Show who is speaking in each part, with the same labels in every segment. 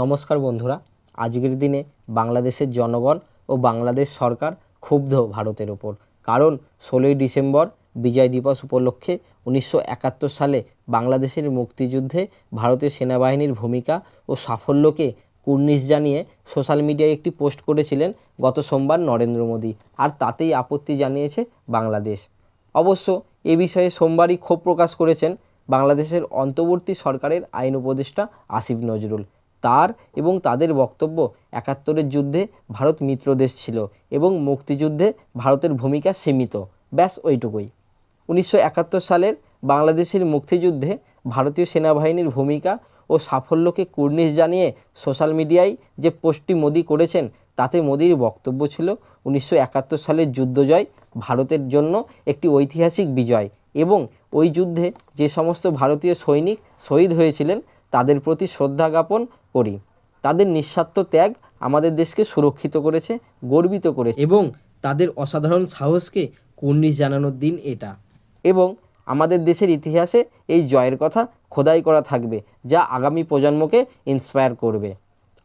Speaker 1: নমস্কার বন্ধুরা, আজকের দিনে বাংলাদেশের জনগণ ও বাংলাদেশ সরকার ক্ষুব্ধ ভারতের ওপর। কারণ ষোলোই ডিসেম্বর বিজয় দিবস উপলক্ষে উনিশশো একাত্তর সালে বাংলাদেশের মুক্তিযুদ্ধে ভারতীয় সেনাবাহিনীর ভূমিকা ও সাফল্যকে কুর্নিশ জানিয়ে সোশ্যাল মিডিয়ায় একটি পোস্ট করেছিলেন গত সোমবার নরেন্দ্র মোদী, আর তাতেই আপত্তি জানিয়েছে বাংলাদেশ। অবশ্য এ বিষয়ে সোমবারই ক্ষোভ প্রকাশ করেছেন বাংলাদেশের অন্তর্বর্তী সরকারের আইন উপদেষ্টা আসিফ নজরুল। তার এবং তাদের বক্তব্য একাত্তরের যুদ্ধে ভারত মিত্র দেশ ছিল এবং মুক্তিযুদ্ধে ভারতের ভূমিকা সীমিত। ব্যাস ওইটুকুই। উনিশশো একাত্তর সালের বাংলাদেশের মুক্তিযুদ্ধে ভারতীয় সেনাবাহিনীর ভূমিকা ও সাফল্যকে কুর্নিশ জানিয়ে সোশ্যাল মিডিয়ায় যে পোস্টটি মোদি করেছেন, তাতে মোদির বক্তব্য ছিল উনিশশো একাত্তর সালের যুদ্ধজয় ভারতের জন্য একটি ঐতিহাসিক বিজয় এবং ওই যুদ্ধে যে সমস্ত ভারতীয় সৈনিক শহীদ হয়েছিলেন তাদের প্রতি শ্রদ্ধা জ্ঞাপন করি। তাদের নিঃস্বার্থ ত্যাগ আমাদের দেশকে সুরক্ষিত করেছে গর্বিত করেছে। এবং তাদের অসাধারণ সাহসকে কুর্নিশ জানানোর দিন এটা। এবং আমাদের দেশের ইতিহাসে এই জয়ের কথা খোদাই করা থাকবে যা আগামী প্রজন্মকে ইন্সপায়ার করবে।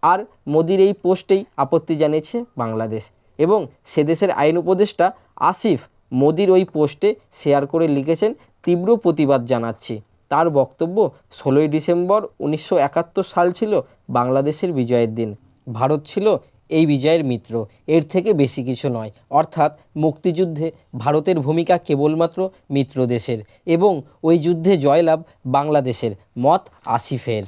Speaker 1: আর মোদির এই পোস্টেই আপত্তি জানিয়েছে বাংলাদেশ। এবং সে দেশের আইন উপদেষ্টা আসিফ মোদির ওই পোস্টে শেয়ার করে লিখেছেন তীব্র প্রতিবাদ জানাচ্ছি। তার বক্তব্য ষোলোই ডিসেম্বর উনিশশো একাত্তর সাল ছিল বাংলাদেশের বিজয়ের দিন। ভারত ছিল এই বিজয়ের মিত্র। এর থেকে বেশি কিছু নয়। অর্থাৎ মুক্তিযুদ্ধে ভারতের ভূমিকা কেবলমাত্র মিত্র দেশের এবং ওই যুদ্ধে জয়লাভ বাংলাদেশের মত আসিফের।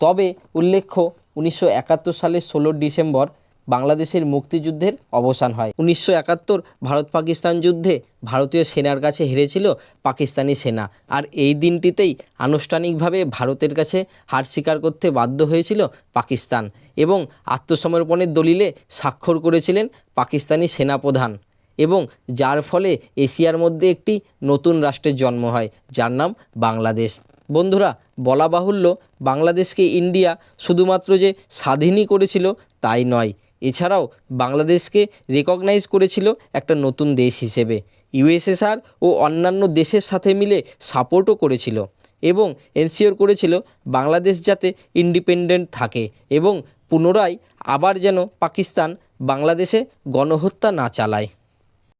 Speaker 1: তবে উল্লেখ্য, উনিশশো একাত্তর সালের ষোলো ডিসেম্বর বাংলাদেশের মুক্তিযুদ্ধের অবসান হয়। উনিশশো একাত্তর ভারত পাকিস্তান যুদ্ধে ভারতীয় সেনার কাছে হেরেছিল পাকিস্তানি সেনা। আর এই দিনটিতেই আনুষ্ঠানিকভাবে ভারতের কাছে হার স্বীকার করতে বাধ্য হয়েছিল পাকিস্তান এবং আত্মসমর্পণের দলিলে স্বাক্ষর করেছিলেন পাকিস্তানি সেনাপ্রধান এবং যার ফলে এশিয়ার মধ্যে একটি নতুন রাষ্ট্রের জন্ম হয়, যার নাম বাংলাদেশ। বন্ধুরা, বলা বাহুল্য, বাংলাদেশকে ইন্ডিয়া শুধুমাত্র যে স্বাধীনই করেছিল তাই নয় এছাড়াও বাংলাদেশকে রেকগনাইজ করেছিল একটা নতুন দেশ হিসেবে। ইউএসএসআর ও অন্যান্য দেশের সাথে মিলে সাপোর্টও করেছিল এবং এনসিওর করেছিল বাংলাদেশ যাতে ইন্ডিপেন্ডেন্ট থাকে এবং পুনরায় আবার যেন পাকিস্তান বাংলাদেশে গণহত্যা না চালায়।